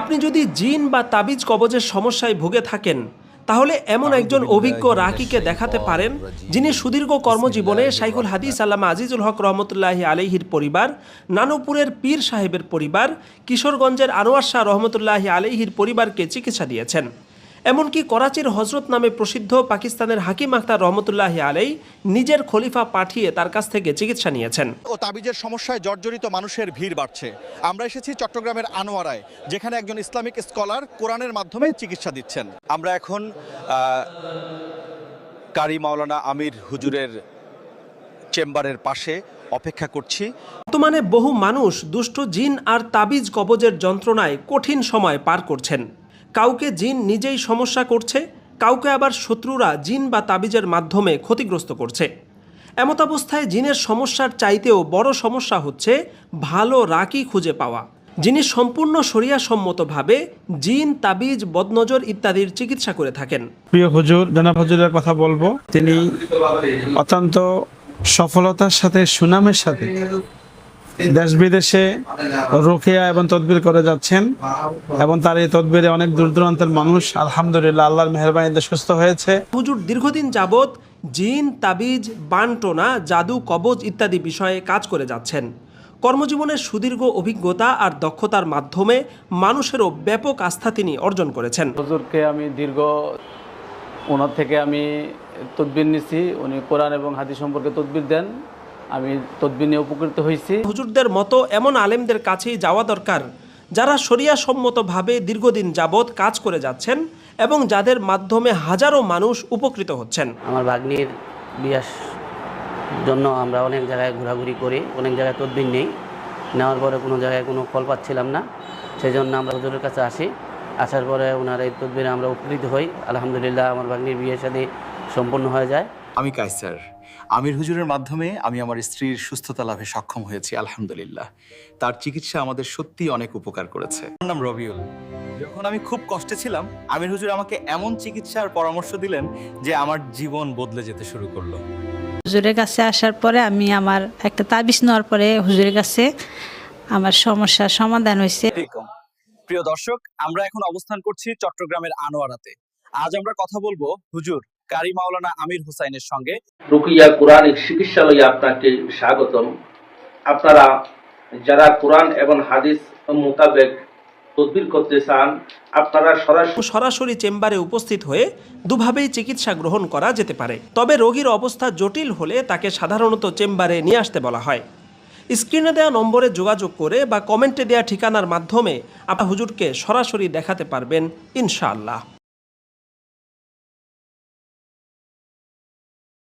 আপনি যদি জিন বা তাবিজ কবজের সমস্যায় ভুগে থাকেন তাহলে এমন একজন অভিজ্ঞ রাকিকে দেখাতে পারেন যিনি সুদীর্ঘ কর্মজীবনে সাইকুল হাদিস আল্লামা আজিজুল হক রহমতুল্লাহ আলহির পরিবার নানুপুরের পীর সাহেবের পরিবার কিশোরগঞ্জের আনোয়ার শাহ রহমতুল্লাহ আলহির পরিবারকে চিকিৎসা দিয়েছেন। এমনকি করাচির হজরত নামে প্রসিদ্ধ পাকিস্তানের হাকিম আখতার রহমতুল্লাহ আলাই নিজের খলিফা পাঠিয়ে তার কাছ থেকে চিকিৎসা নিয়েছেন। ও তাবিজের সমস্যায় জর্জরিত মানুষের ভিড় বাড়ছে। আমরা এসেছি চট্টগ্রামের আনোয়ারায় যেখানে একজন ইসলামিক স্কলার কোরআনের মাধ্যমে চিকিৎসা দিচ্ছেন। আমরা এখন কারি মাওলানা আমির হুজুরের চেম্বারের পাশে অপেক্ষা করছি। বর্তমানে বহু মানুষ দুষ্ট জিন আর তাবিজ কবজের যন্ত্রণায় কঠিন সময় পার করছেন। কাউকে জিন নিজেই সমস্যা করছে, কাউকে আবার শত্রুরা জিন বা তাবিজের মাধ্যমে ক্ষতিগ্রস্ত করছে। এমতাবস্থায় জিনের সমস্যার চাইতেও বড় সমস্যা হচ্ছে ভালো রাকি খুঁজে পাওয়া। যিনি সম্পূর্ণ শরিয়াসম্মতভাবে জিন, তাবিজ, বদনজর ইত্যাদির চিকিৎসা করে থাকেন। প্রিয় হুজুর, জনাব হুজুরের কথা বলব। তিনি অত্যন্ত সফলতার সাথে, সুনামের সাথে দেশ বিদেশে রোকেয়া এবং তদবির করে যাচ্ছেন এবং তার এই তদবিরে অনেক দূর দূরান্তের মানুষ আলহামদুলিল্লাহ আল্লাহর মেহরবানিতে সুস্থ হয়েছে। হুজুর দীর্ঘদিন যাবৎ জিন তাবিজ বানটোনা জাদু কবজ ইত্যাদি বিষয়ে কাজ করে যাচ্ছেন। কর্মজীবনের সুদীর্ঘ অভিজ্ঞতা আর দক্ষতার মাধ্যমে মানুষেরও ব্যাপক আস্থা তিনি অর্জন করেছেন। হুজুরকে আমি দীর্ঘ ওনার থেকে আমি তদবির নিছি। উনি কোরআন এবং হাদিস সম্পর্কে তদবির দেন। আমি তদবির নিয়ে উপকৃত হয়েছি। হুজুরদের মতো এমন আলেমদের কাছেই যাওয়া দরকার যারা শরিয়াসম্মতভাবে দীর্ঘদিন যাবৎ কাজ করে যাচ্ছেন এবং যাদের মাধ্যমে হাজারো মানুষ উপকৃত হচ্ছেন। আমার ভাগ্নির বিয়াস জন্য আমরা অনেক জায়গায় ঘোরাঘুরি করি অনেক জায়গায় তদবির নেই। নেওয়ার পরে কোনো জায়গায় কোনো ফল পাচ্ছিলাম না সেই জন্য আমরা হুজুরের কাছে আসি। আসার পরে ওনার এই তদবিরে আমরা উপকৃত হই। আলহামদুলিল্লাহ আমার ভাগ্নির বিয়ের সাথে সম্পন্ন হয়ে যায়। আমি কাইসার আমির হুজুরের মাধ্যমে আমি আমার স্ত্রীর সুস্থতা লাভে সক্ষম হয়েছি আলহামদুলিল্লাহ। তার চিকিৎসা আমাদের সত্যি অনেক উপকার করেছে। আমার নাম রবিউল। যখন আমি খুব কষ্টে ছিলাম আমির হুজুর আমাকে এমন চিকিৎসার পরামর্শ দিলেন যে আমার জীবন বদলে যেতে শুরু করল। হুজুরের কাছে আসার পরে আমি আমার একটা তাবিজ নেওয়ার পরে হুজুরের কাছে আমার সমস্যার সমাধান হয়েছে। প্রিয় দর্শক আমরা এখন অবস্থান করছি চট্টগ্রামের আনোয়ারাতে। আজ আমরা কথা বলব হুজুর কারি মাওলানা আমির হুসাইনের সঙ্গে। রুকিয়া কোরআনিক চিকিৎসালয়ে আপনাকে স্বাগতম। আপনারা যারা কোরআন এবং হাদিস মোতাবেক তদবির করতে চান আপনারা সরাসরি সরাসরি চেম্বারে উপস্থিত হয়ে দুভাবেই চিকিৎসা গ্রহণ করা যেতে পারে। তবে রোগীর অবস্থা জটিল হলে তাকে সাধারণত চেম্বারে নিয়ে আসতে বলা হয়। স্ক্রিনে দেওয়া নম্বরে যোগাযোগ করে বা কমেন্টে দেওয়া ঠিকানার মাধ্যমে আপনার হুজুরকে সরাসরি দেখাতে পারবেন ইনশাআল্লাহ।